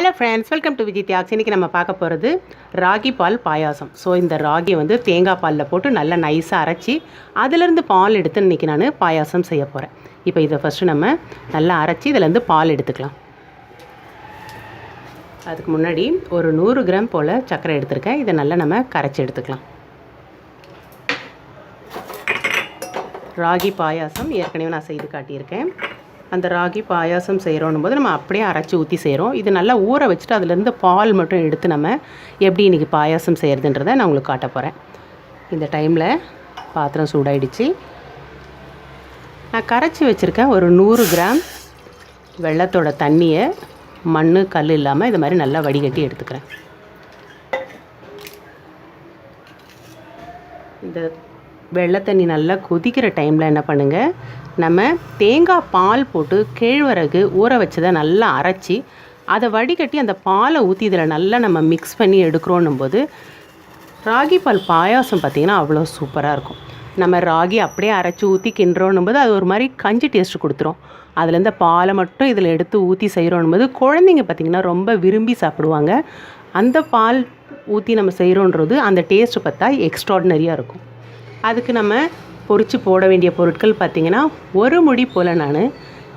Hello friends welcome to Vijay Thiyags இன்றைக்கி நம்ம பார்க்க போகிறது ராகி பால் பாயாசம். ஸோ இந்த ராகி வந்து தேங்காய் பாலில் போட்டு நல்லா நைஸாக அரைச்சி அதிலேருந்து பால் எடுத்து இன்றைக்கி நான் பாயாசம் செய்ய போகிறேன் இப்போ இதை ஃபஸ்ட்டு நம்ம நல்லா அரைச்சி இதிலேருந்து பால் எடுத்துக்கலாம். அதுக்கு முன்னாடி ஒரு நூறு கிராம் போல் சர்க்கரை எடுத்திருக்கேன். இதை நல்லா நம்ம கரைச்சி எடுத்துக்கலாம். ராகி பாயாசம் ஏற்கனவே நான் செய்து காட்டியிருக்கேன். அந்த ராகி பாயாசம் செய்கிறோன்னும் போது நம்ம அப்படியே அரைச்சி ஊற்றி செய்கிறோம் இது நல்லா ஊற வச்சுட்டு அதுலேருந்து பால் மட்டும் எடுத்து நம்ம எப்படி இன்றைக்கி பாயாசம் செய்கிறதுன்றதை நான் உங்களுக்கு காட்ட போகிறேன் இந்த டைமில் பாத்திரம் சூடாயிடுச்சு. நான் கரைச்சி வச்சுருக்கேன் ஒரு நூறு கிராம் வெள்ளத்தோட தண்ணியை மண் கல் இல்லாமல் இது மாதிரி நல்லா வடிகட்டி எடுத்துக்கிறேன். இந்த வெள்ளை தண்ணி நல்லா கொதிக்கிற டைமில் என்ன பண்ணுங்கள் நம்ம தேங்காய் பால் போட்டு கேழ்வரகு ஊற வச்சதை நல்லா அரைச்சி அதை வடிகட்டி அந்த பாலை ஊற்றி இதில் நல்லா நம்ம மிக்ஸ் பண்ணி எடுக்கிறோன்னும் போது ராகி பால் பாயாசம் பார்த்திங்கன்னா அவ்வளோ சூப்பராக இருக்கும். நம்ம ராகி அப்படியே அரைச்சி ஊற்றி கிண்டுறோன்னும் போது அது ஒரு மாதிரி கஞ்சி டேஸ்ட் கொடுத்துரும். அதுலேருந்து பாலை மட்டும் இதில் எடுத்து ஊற்றி செய்கிறோன்னும் போது குழந்தைங்க பார்த்திங்கன்னா ரொம்ப விரும்பி சாப்பிடுவாங்க. அந்த பால் ஊற்றி நம்ம செய்கிறோன்றது அந்த டேஸ்ட்டு பார்த்தா எக்ஸ்ட்ராடினரியாக இருக்கும். அதுக்கு நம்ம பொரித்து போட வேண்டிய பொருட்கள் பார்த்திங்கன்னா ஒரு முடி போல் நான்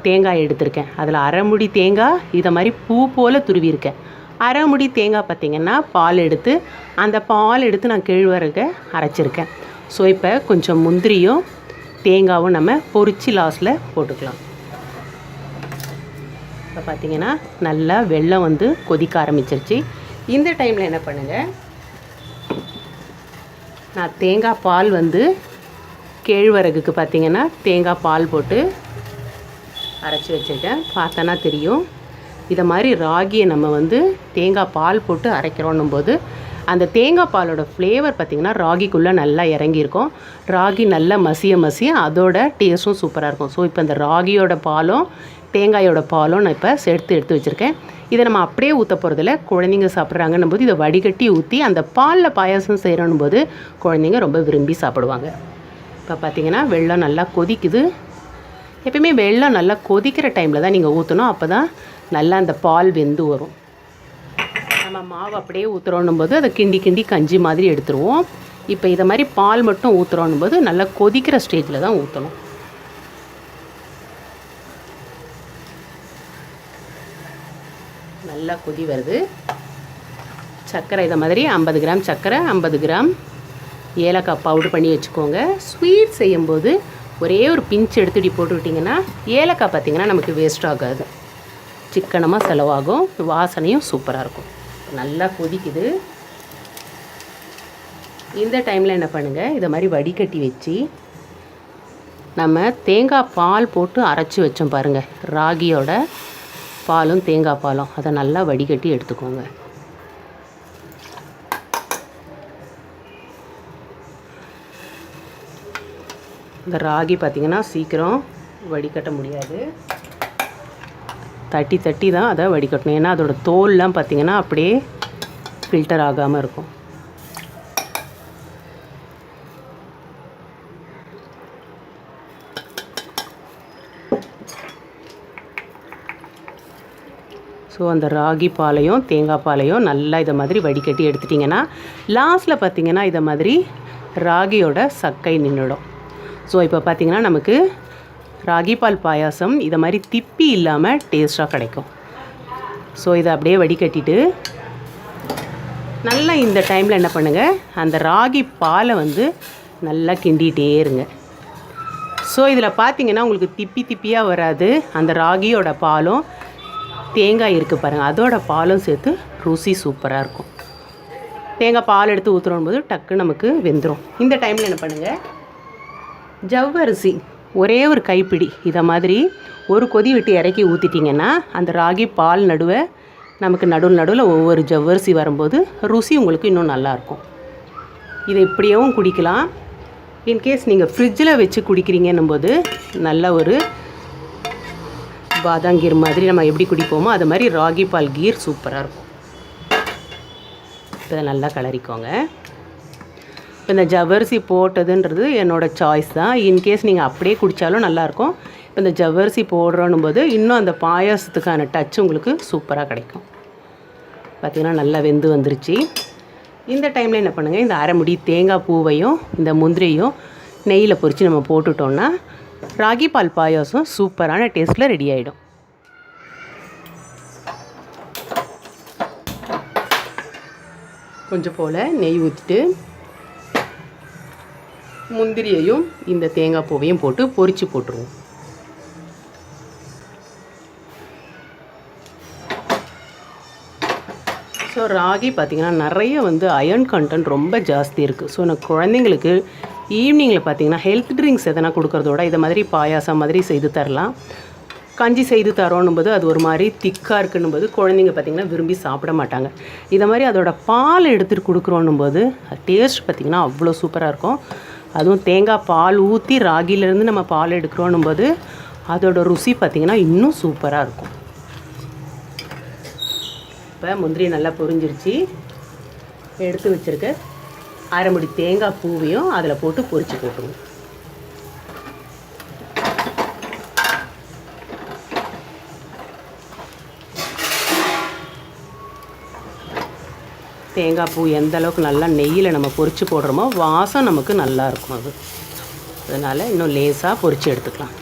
தேங்காய் எடுத்திருக்கேன். அதில் அரை முடி தேங்காய் இதை மாதிரி பூ போல் துருவியிருக்கேன் அரை முடி தேங்காய் பார்த்திங்கன்னா பால் எடுத்து அந்த பால் எடுத்து நான் கேழ்வரக அரைச்சிருக்கேன். ஸோ இப்போ கொஞ்சம் முந்திரியும் தேங்காவும் நம்ம பொறிச்சு லாஸ்ட்டில் போட்டுக்கலாம். இப்போ பார்த்திங்கன்னா நல்லா வெள்ளம் வந்து கொதிக்க ஆரம்பிச்சிருச்சு. இந்த டைமில் என்ன பண்ணுங்கள் நான் தேங்காய் பால் வந்து கேழ்வரகுக்கு பார்த்தீங்கன்னா தேங்காய் பால் போட்டு அரைச்சி வச்சுருக்கேன். பார்த்தோன்னா தெரியும். இதை மாதிரி ராகியை நம்ம வந்து தேங்காய் பால் போட்டு அரைக்கிறோன்னும் போது அந்த தேங்காய் பாலோட ஃப்ளேவர் பார்த்திங்கன்னா ராகிக்குள்ளே நல்லா இறங்கியிருக்கும். ராகி நல்லா மசிய மசிய அதோட டேஸ்ட்டும் சூப்பராக இருக்கும். ஸோ இப்போ இந்த ராகியோட பாலும் தேங்காயோட பாலும் நான் இப்போ சேர்த்து எடுத்து வச்சுருக்கேன். இதை நம்ம அப்படியே ஊற்ற போகிறதில்ல குழந்தைங்க சாப்பிட்றாங்கன்னும் போது இதை வடிகட்டி ஊற்றி அந்த பாலில் பாயாசம் செய்கிறோன்னும் போது குழந்தைங்க ரொம்ப விரும்பி சாப்பிடுவாங்க. இப்போ பார்த்தீங்கன்னா வெள்ளம் நல்லா கொதிக்குது. எப்பயுமே வெள்ளம் நல்லா கொதிக்கிற டைமில் தான் நீங்கள் ஊற்றணும் அப்போ தான் நல்லா அந்த பால் வெந்து வரும். நம்ம மாவு அப்படியே ஊற்றுறோன்னும் போது அதை கிண்டி கிண்டி கஞ்சி மாதிரி எடுத்துருவோம். இப்போ இதை மாதிரி பால் மட்டும் ஊற்றுறோன்னும் போது நல்லா கொதிக்கிற ஸ்டேஜில் தான் ஊற்றணும் நல்லா கொதி வருது. சர்க்கரை இதை மாதிரி ஐம்பது கிராம் சர்க்கரை ஐம்பது கிராம் ஏலக்காய் பவுடர் பண்ணி வச்சுக்கோங்க. ஸ்வீட் செய்யும்போது ஒரே ஒரு பிஞ்ச் எடுத்துடி போட்டுக்கிட்டிங்கன்னா போட்டு ஏலக்காய் பார்த்திங்கன்னா நமக்கு வேஸ்ட் ஆகாது. சிக்கனமாக செலவாகும். வாசனையும் சூப்பராக இருக்கும். நல்லா கொதிக்குது. இந்த டைமில் என்ன பண்ணுங்கள் இதை மாதிரி வடிகட்டி வச்சு நம்ம தேங்காய் பால் போட்டு அரைச்சி வச்சோம் பாருங்கள் ராகியோட பாலும் தேங்காய் பாலும் அதை நல்லா வடிகட்டி எடுத்துக்கோங்க. இந்த ராகி பார்த்திங்கன்னா சீக்கிரம் வடிகட்ட முடியாது. தட்டி தட்டி தான் அதை வடிகட்டணும். ஏன்னா அதோட தோல்லாம் பார்த்திங்கன்னா அப்படியே ஃபில்டர் ஆகாமல் இருக்கும். ஸோ அந்த ராகி பாலையும் தேங்காய் பாலையும் நல்லா இதை மாதிரி வடிகட்டி எடுத்துட்டிங்கன்னா லாஸ்ட்டில் பார்த்திங்கன்னா இதை மாதிரி ராகியோட சக்கை நின்றுடும். ஸோ இப்போ பார்த்திங்கன்னா நமக்கு ராகி பால் பாயாசம் இதை மாதிரி திப்பி இல்லாமல் டேஸ்ட்டாக கிடைக்கும். ஸோ இதை அப்படியே வடிகட்டிட்டு நல்லா இந்த டைமில் என்ன பண்ணுங்கள் அந்த ராகி பாலை வந்து நல்லா கிண்டிகிட்டே இருங்க. ஸோ இதில் பார்த்தீங்கன்னா உங்களுக்கு திப்பி திப்பியாக வராது. அந்த ராகியோட பாலும் தேங்காய் இருக்குது பாருங்கள் அதோட பாலும் சேர்த்து ருசி சூப்பராக இருக்கும். தேங்காய் பால் எடுத்து ஊற்றுறோம் போது டக்கு நமக்கு வெந்துடும் இந்த டைமில் என்ன பண்ணுங்கள் ஜவ்வரிசி. ஒரே ஒரு கைப்பிடி. இதை மாதிரி ஒரு கொதி விட்டு இறக்கி ஊற்றிட்டிங்கன்னா அந்த ராகி பால் நடுவை நமக்கு நடுவில் நடுவில் ஒவ்வொரு ஜவ்வரிசி வரும்போது ருசி உங்களுக்கு இன்னும் நல்லாயிருக்கும் இதை இப்படியும் குடிக்கலாம். இன்கேஸ் நீங்கள் ஃப்ரிட்ஜில் வச்சு குடிக்கிறீங்கன்னும் போது நல்ல ஒரு பாதாம் கீர் மாதிரி நம்ம எப்படி குடிப்போமோ அது மாதிரி ராகி பால் கீர் சூப்பராக இருக்கும். இப்போ நல்லா கலரிக்கோங்க இப்போ இந்த ஜவ்வரிசி போட்டதுன்றது என்னோடய சாய்ஸ் தான். இன்கேஸ் நீங்கள் அப்படியே குடித்தாலும் நல்லாயிருக்கும் இப்போ இந்த ஜவ்வரிசி போடுறோன்னும் போது இன்னும் அந்த பாயாசத்துக்கான டச் உங்களுக்கு சூப்பராக கிடைக்கும். பார்த்திங்கன்னா நல்லா வெந்து வந்துருச்சு. இந்த டைமில் என்ன பண்ணுங்கள் இந்த அரைமுடி தேங்காய் பூவையும் இந்த முந்திரியும் நெய்யில் பொறித்து நம்ம போட்டுட்டோன்னா ராகி பால் பாயாசம் சூப்பரான டேஸ்ட்டில் ரெடி ஆகிடும் கொஞ்சம் போல் நெய் ஊற்றிட்டு முந்திரியையும் இந்த தேங்காய் பூவையும் போட்டு பொரித்து போட்டுருவோம். ஸோ ராகி பார்த்திங்கன்னா நிறைய வந்து அயர்ன் கண்டென்ட் ரொம்ப ஜாஸ்தி இருக்குது ஸோ நான் குழந்தைங்களுக்கு ஈவினிங்கில் பார்த்தீங்கன்னா ஹெல்த் ட்ரிங்க்ஸ் எதனா கொடுக்கறதோட இதை மாதிரி பாயாசம் மாதிரி செய்து தரலாம். கஞ்சி செய்து தரோன்னும் போது அது ஒரு மாதிரி திக்காக இருக்குன்னும் போது குழந்தைங்க பார்த்திங்கன்னா விரும்பி சாப்பிட மாட்டாங்க. இதை மாதிரி அதோட பால் எடுத்துகிட்டு கொடுக்குறோன்னும் போது டேஸ்ட் பார்த்திங்கன்னா அவ்வளோ சூப்பராக இருக்கும். அதுவும் தேங்காய் பால் ஊற்றி ராகிலேருந்து நம்ம பால் எடுக்கிறோன்னும் போது அதோட ருசி பார்த்திங்கன்னா இன்னும் சூப்பராக இருக்கும். இப்போ முந்திரி நல்லா பொரிஞ்சிருச்சு. எடுத்து வச்சுருக்கேன் அரை முடி தேங்காய் பூவையும் அதில் போட்டு பொறிச்சு போட்டுருவோம். தேங்காய் பூ எந்த அளவுக்கு நல்லா நெய்யில் நம்ம பொறிச்சு போடுறோமோ வாசம் நமக்கு நல்லா இருக்கும் அது. அதனால் இன்னும் லேசாக பொறிச்சு எடுத்துக்கலாம்.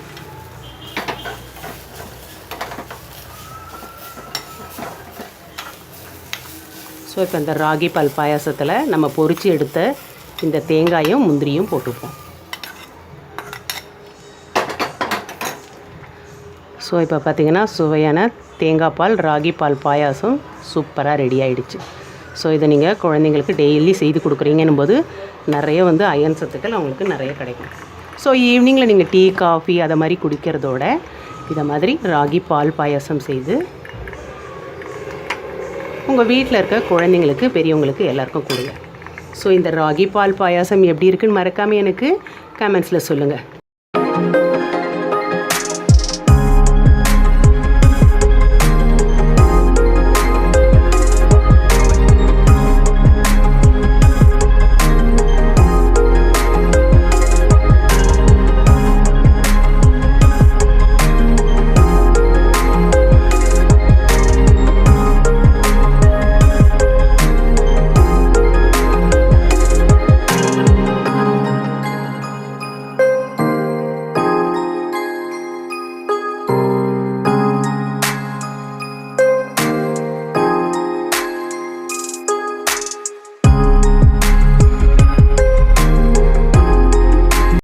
ஸோ இப்போ இந்த ராகி பால் பாயாசத்தில் நம்ம பொறிச்சு எடுத்த இந்த தேங்காயும் முந்திரியும் போட்டுப்போம். ஸோ இப்போ பார்த்திங்கன்னா சுவையான தேங்காய் பால் ராகி பால் பாயாசம் சூப்பராக ரெடி ஆகிடுச்சு ஸோ இதை நீங்கள் குழந்தைங்களுக்கு டெய்லி செய்து கொடுக்குறீங்கன்னும் போது நிறைய வந்து அயன் சத்துக்கள் அவங்களுக்கு நிறைய கிடைக்கும். ஸோ ஈவினிங்கில் நீங்கள் டீ காஃபி அதை மாதிரி குடிக்கிறதோட இதை மாதிரி ராகி பால் பாயாசம் செய்து உங்கள் வீட்டில் இருக்க குழந்தைங்களுக்கு பெரியவங்களுக்கு எல்லாருக்கும் கொடுங்க. ஸோ இந்த ராகி பால் பாயாசம் எப்படி இருக்குன்னு மறக்காமல் எனக்கு கமெண்ட்ஸில் சொல்லுங்கள்